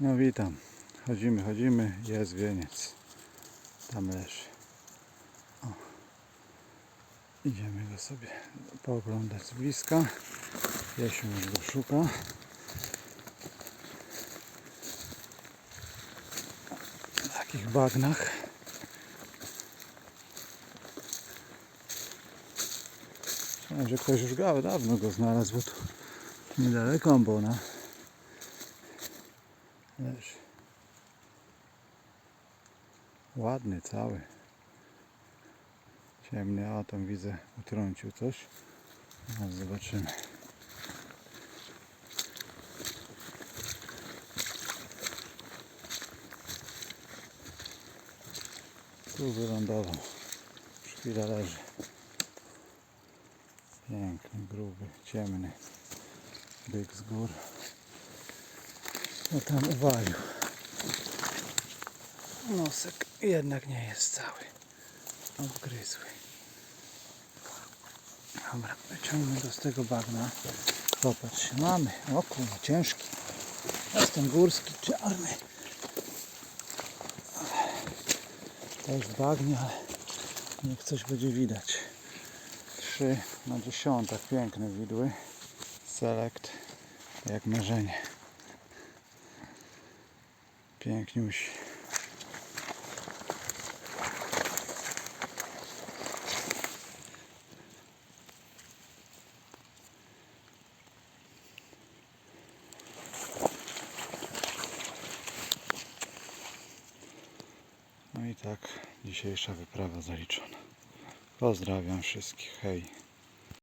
No witam. Chodzimy, chodzimy. Jest wieniec. Tam leży. O. Idziemy go sobie pooglądać z bliska. Jasiu już go szuka. W takich bagnach. Myślałem, że ktoś już go dawno go znalazł, bo tu niedaleko Ambona. Leży. Ładny cały. Ciemny, a widzę utrącił coś. Teraz zobaczymy. Tu wylądował. Już chwilę leży. Piękny, gruby, ciemny. Byk z gór. No tam uwalił. Nosek jednak nie jest cały. Obgryzły. Dobra, wyciągnę go z tego bagna. Popatrz, mamy. O kurwa, ciężki. Jest ten górski, czarny. Też w bagnie, ale niech coś będzie widać. Trzy na dziesiątek, piękne widły. Select, jak marzenie. Piękniusi. No i tak dzisiejsza wyprawa zaliczona. Pozdrawiam wszystkich. Hej.